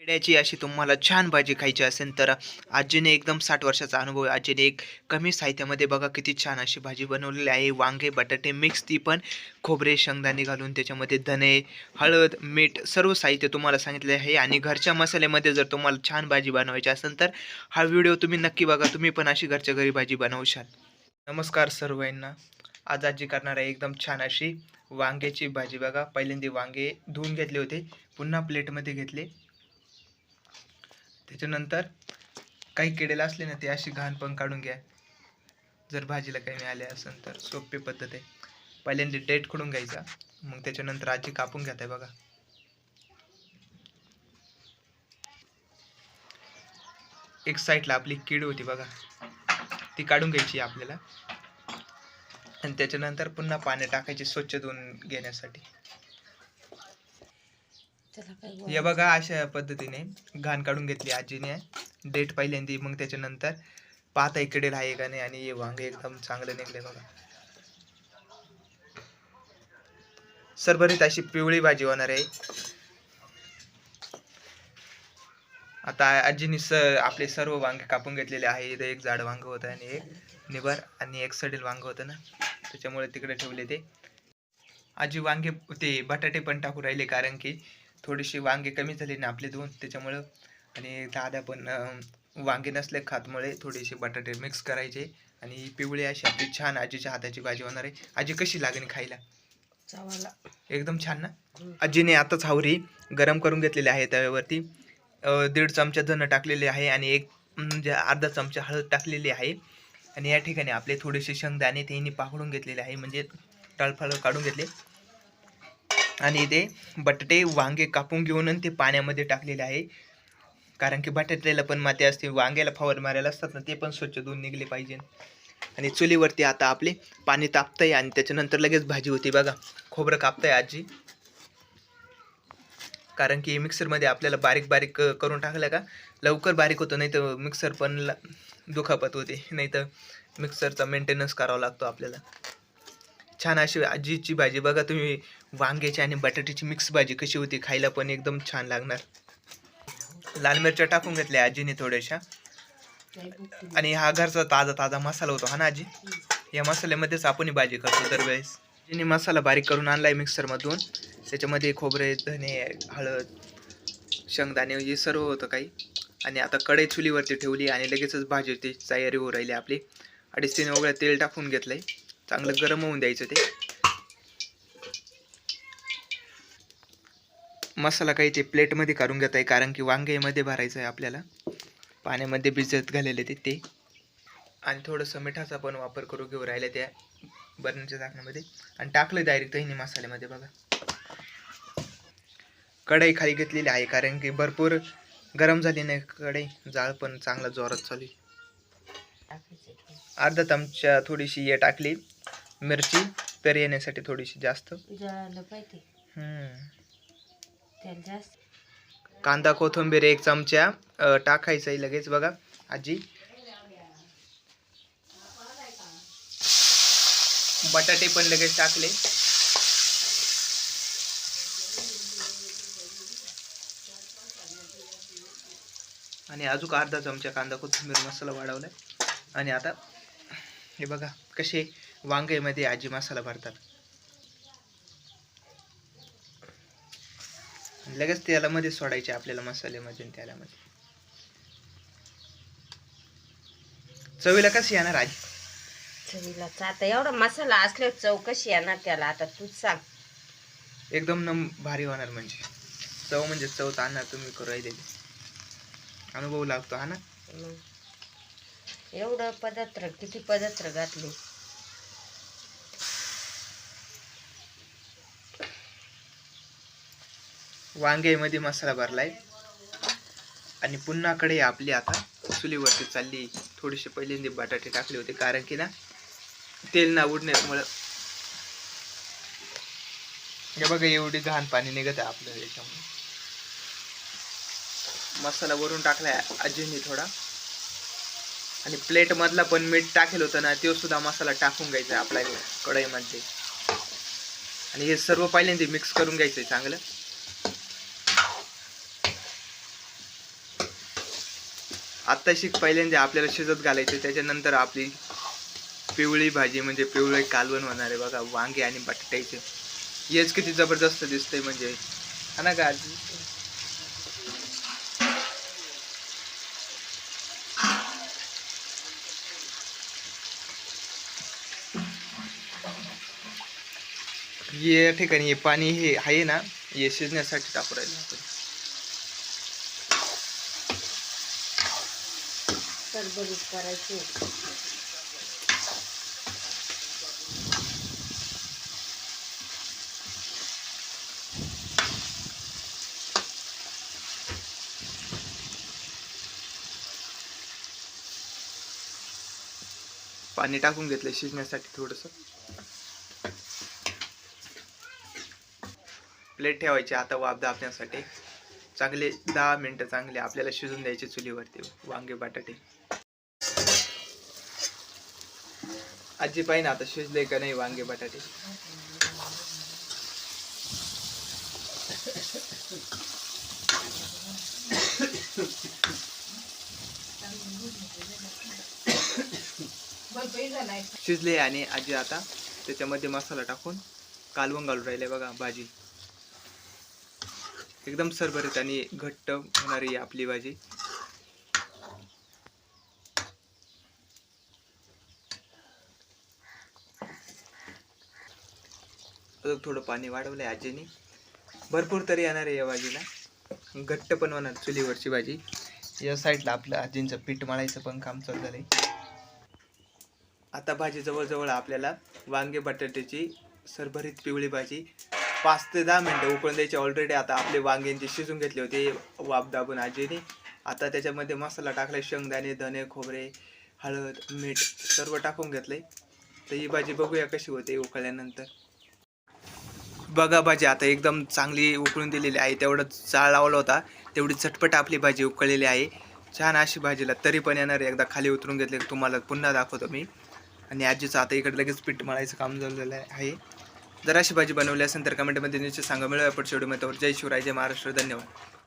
खेड्याची अशी तुम्हाला छान भाजी खायची असेल तर आजीने एकदम साठ वर्षाचा अनुभव आहे. आजीने एक कमी साहित्यामध्ये बघा किती छान अशी भाजी बनवलेली आहे. वांगे बटाटे मिक्स ती पण खोबरे शेंगदाणे घालून त्याच्यामध्ये धने हळद मीठ सर्व साहित्य तुम्हाला सांगितले आहे. आणि घरच्या मसाल्यामध्ये जर तुम्हाला छान भाजी बनवायची असेल तर हा व्हिडिओ तुम्ही नक्की बघा. तुम्ही पण अशी घरच्या घरी भाजी बनवशाल नमस्कार सर्वांना. आज आजी करणार आहे एकदम छान अशी वांग्याची भाजी बघा. पहिल्यांदा वांगे धुवून घेतले होते. पुन्हा प्लेटमध्ये घेतले. त्याच्यानंतर काही केडेला असले ना ते अशी घाण पण काढून घ्या. जर भाजीला काही मिळाले असेल तर सोपी पद्धत आहे. पहिल्यांदा डेट खोडून घ्यायचा. मग त्याच्यानंतर आजी कापून घेत आहे बघा. एक साईडला आपली कीड होती बघा. ती काढून घ्यायची आपल्याला. आणि त्याच्यानंतर पुन्हा पाणी टाकायचे स्वच्छ धुवून घेण्यासाठी. हे? बघा अशा पद्धतीने घाण काढून घेतली आजीने. डेट पहिल्यांदी मग त्याच्यानंतर पाहता इकडे आहे का नाही आणि हे वांगे एकदम चांगले निघले बघा. सरभरीत अशी पिवळी भाजी होणार आहे. आता आजीने स आपले सर्व वांगे कापून घेतलेले आहे. इथं एक जाड वांग होतं आणि एक निबर आणि एक सडेल वांग होतं ना. त्याच्यामुळे तिकडे ठेवले ते. आजी वांगे ते बटाटे पण टाकू राहिले कारण की थोडीशी वांगे कमी झाली ना आपले दोन त्याच्यामुळं. आणि दादा पण वांगे नसले खातमुळे थोडेसे बटाटे मिक्स करायचे. आणि पिवळी अशी आपली छान आजीच्या हाताची भाजी होणार आहे. आजी कशी लागेल खायला? एकदम छान ना. आजीने आताच हावरी गरम करून घेतलेली आहे तव्यावरती. दीड चमचा धनं टाकलेले आहे आणि एक म्हणजे अर्धा चमचा हळद टाकलेली आहे. आणि या ठिकाणी आपले थोडेसे शेंगदाणे त्यांनी पाकडून घेतलेले आहे. म्हणजे टळफळ काढून घेतले. आणि ते बटाटे वांगे कापून घेऊन ते पाण्यामध्ये टाकलेले आहे. कारण की बटाट्याला पण माती असते वांग्याला फवार मारायला असतात ना ते पण स्वच्छ धुवून निघले पाहिजे. आणि चुलीवरती आता आपले पाणी तापतंय आणि त्याच्यानंतर लगेच भाजी होती बघा. खोबरं कापतंय आजी. कारण की मिक्सरमध्ये आपल्याला बारीक बारीक करून टाकलं का लवकर बारीक होतं नाही तर मिक्सर पण दुखापत होते. नाही तर मिक्सरचा मेंटेनन्स करावा लागतो आपल्याला. छान अशी आजीची भाजी. बघा तुम्ही वांग्याची आणि बटाट्याची मिक्स भाजी कशी होती. खायला पण एकदम छान लागणार. लाल मिरच्या टाकून घेतल्या आजीने थोड्याशा. आणि हा घरचा ताजा ताजा मसाला होतो हा ना आजी? या मसाल्यामध्येच आपण भाजी करतो दरवेळेस. आजीने मसाला बारीक करून आणलाय मिक्सरमधून त्याच्यामध्ये खोबरे धने हळद शेंगदाणे हे सर्व होतं काही. आणि आता कढई चुलीवरती ठेवली आणि लगेचच भाजीची तयारी होऊ राहिली आपली. अडीच तीन वगळ्या तेल टाकून घेतलंय. चांगलं गरम होऊन द्यायचं ते. मसाला काही ते प्लेटमध्ये काढून घेत आहे कारण की वांग्यामध्ये भरायचं आहे आपल्याला. पाण्यामध्ये भिजत घालेले ते ते. आणि थोडंसं मिठाचा पण वापर करू घेऊ राहिल्या त्या बर्नरच्या झाकणामध्ये. आणि टाकलं डायरेक्ट तहिनी मसाल्यामध्ये बघा. कढई खाली घेतलेली आहे कारण की भरपूर गरम झाली नाही कढई. जाळ पण चांगला जोरात चालू. अर्धा चमचा थोडीशी हे टाकली. मिरची तर येण्यासाठी थोडीशी जास्त. जळालं पाहिजे. हम्म. त्याला जास्त. कांदा कोथिंबीर एक चमचा अ, टाकायचा आहे लगेच बघा आजी. बटाटे पण लगेच टाकले. आणि अजून अर्धा चमचा कांदा कोथिंबीर मसाला वाढवलाय. आणि आता हे बघा कसे वांग्यामध्ये आजी मसाला भरतात. लगेच तेलामध्ये सोडायचे आपल्याला मसाल्यामध्ये आणि तेलामध्ये चवीला कशी येणार आजी? चवीला आता एवढा मसाला असल्यावर चव कशी येणार त्याला? आता तूच सांग. एकदम नम भारी होणार म्हणजे. चव म्हणजे चव आणणार तुम्ही करू राहिलेली. अनुभव लागतो हा ना? एवढं पदत्र किती पदत्र घातले? वांग्यामध्ये मसाला भरलाय. आणि पुन्हा कडे आपली आता चुलीवरती चालली. थोडेसे पहिल्यांदा बटाटे टाकले होते कारण की ना तेल ना उडण्यामुळं. हे बघा एवढी घाण पाणी निघत आहे आपलं याच्यामुळे. मसाला वरून टाकलाय अजूनही थोडा. आणि प्लेट मधला पण मीठ टाकेल होतं ना तो सुद्धा मसाला टाकून घ्यायचा आपल्या कढईमध्ये. आणि हे सर्व पहिल्यांदा मिक्स करून घ्यायचंय चांगलं. आत्ताशी पहिल्यांदा आपल्याला शिजत घालायचे त्याच्यानंतर आपली पिवळी भाजी म्हणजे पिवळे कालवण होणार आहे बघा वांगे आणि बटाट्याचे. हेच किती जबरदस्त दिसतंय म्हणजे. हा ना का या ठिकाणी हे पाणी हे आहे ना हे शिजण्यासाठी टाकू राहिलं आपण. सरबरीत करायची पाणी टाकून घेतलं शिजण्यासाठी थोडस. प्लेट ठेवायची आता वाफ दाबण्यासाठी. चांगले दहा मिनटं चांगले आपल्याला शिजून द्यायचे चुलीवरती. वांगे बटाटे. आजी पाहिजे आता शिजले का नाही वांगे बटाटे. शिजले आणि आजी आता त्याच्यामध्ये मसाला टाकून कालवून घालून राहिले बघा भाजी. एकदम सरभरीत आणि घट्ट होणारी आपली भाजी. अजून थोडं पाणी वाढवलंय आजीने. भरपूर तरी येणार आहे या भाजीला. घट्ट पण होणार चुलीवरची भाजी. या साईडला आपलं आजींचं पीठ मळायचं पण काम चालू झालंय. आता भाजी जवळजवळ आपल्याला वांगे बटाट्याची सरभरीत पिवळी भाजी पाच ते दहा मिनटं उकळून द्यायची ऑलरेडी आता आपले वांग्यांचे शिजून घेतले होते वाप दाबून आजीने. आता त्याच्यामध्ये मसाला टाकला शेंगदाणे धने खोबरे हळद मीठ सर्व टाकून घेतले तर ही भाजी बघूया कशी होते उकळल्यानंतर. बघा भाजी आता एकदम चांगली उकळून दिलेली आहे. तेवढं चाळ लावला होता तेवढी चटपट आपली भाजी उकळलेली आहे. छान अशी भाजीला तरी पण येणार. आहे. एकदा खाली उतरून घेतले तुम्हाला पुन्हा दाखवतो मी. आणि आजीचं आता इकडे लगेच पीठ मळायचं काम झालेलं आहे. जर अशी भाजी बनवली असेल तर कमेंटमध्ये निश्चित सांगा. मिळूया पुढच्या व्हिडिओमध्ये जय शिवराय जय महाराष्ट्र. धन्यवाद.